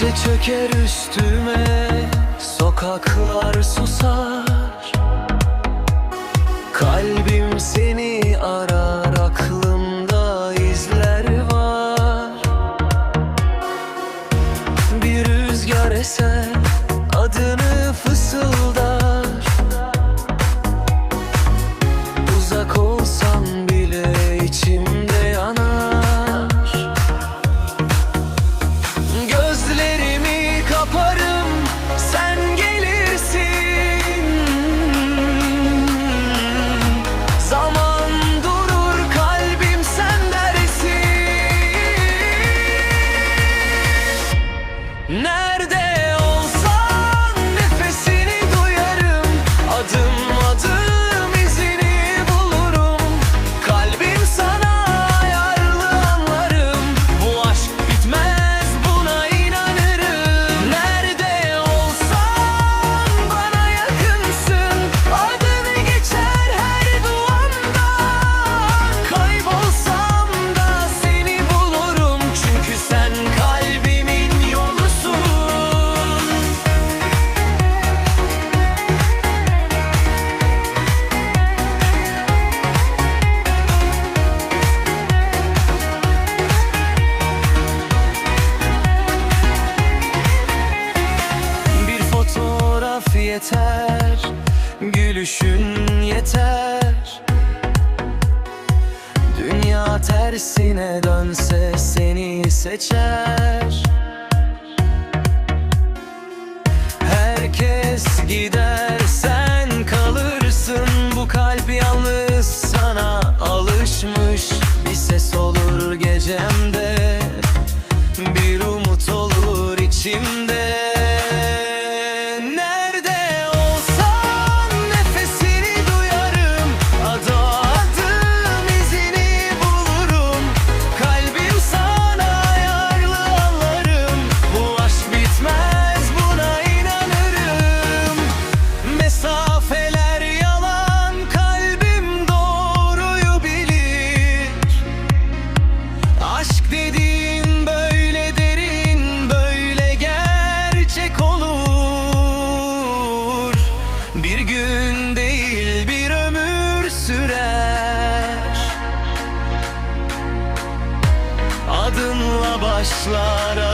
Gece çöker üstüme Sokaklar susar. Kalbim seni arar. gülüşün yeter. Dünya tersine dönse seni seçer. Herkes gider. I slide